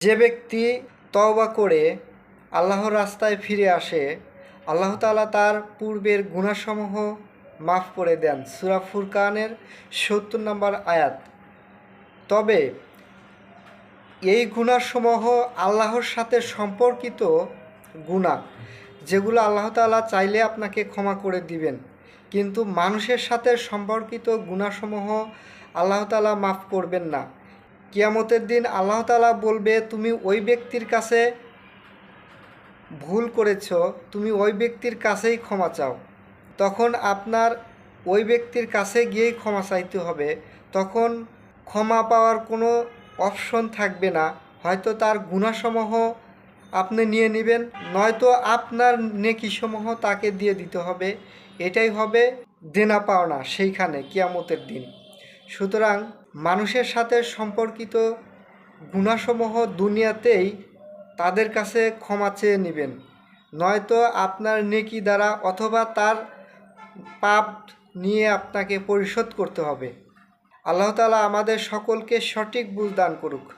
যে ব্যক্তি তওবা করে আল্লাহর রাস্তায় ফিরে আসে, আল্লাহ তাআলা তার পূর্বের গুণাসমূহ মাফ করে দেন। সূরা ফুরকানের সত্তর নম্বর আয়াত। তবে এই গুণাসমূহ আল্লাহর সাথে সম্পর্কিত গুণা যেগুলো আল্লাহ তাআলা চাইলে আপনাকে ক্ষমা করে দিবেন। কিন্তু মানুষের সাথে সম্পর্কিত গুণাসমূহ আল্লাহ তাআলা মাফ করবেন না। কিয়ামতের দিন আল্লাহ তাআলা বলবে, তুমি ওই ব্যক্তির কাছে ভুল করেছ, তুমি ওই ব্যক্তির কাছেই ক্ষমা চাও। তখন আপনার ওই ব্যক্তির কাছে গিয়েই ক্ষমা চাইতে হবে। তখন ক্ষমা পাওয়ার কোনো অপশন থাকবে না। হয়তো তার গুণাসমূহ আপনি নিয়ে নেবেন, নয়তো আপনার নেকিসমূহ তাকে দিয়ে দিতে হবে। এটাই হবে দেনা পাওনা সেইখানে কিয়ামতের দিন। সুতরাং মানুষের সাথে সম্পর্কিত গুণাসমূহ দুনিয়াতেই তাদের কাছে ক্ষমা চেয়ে নেবেন। নয়তো আপনার নেকি দ্বারা অথবা তার পাপ নিয়ে আপনাকে পরিশোধ করতে হবে। আল্লাহ আল্লাহতালা আমাদের সকলকে সঠিক বুঝ দান করুক।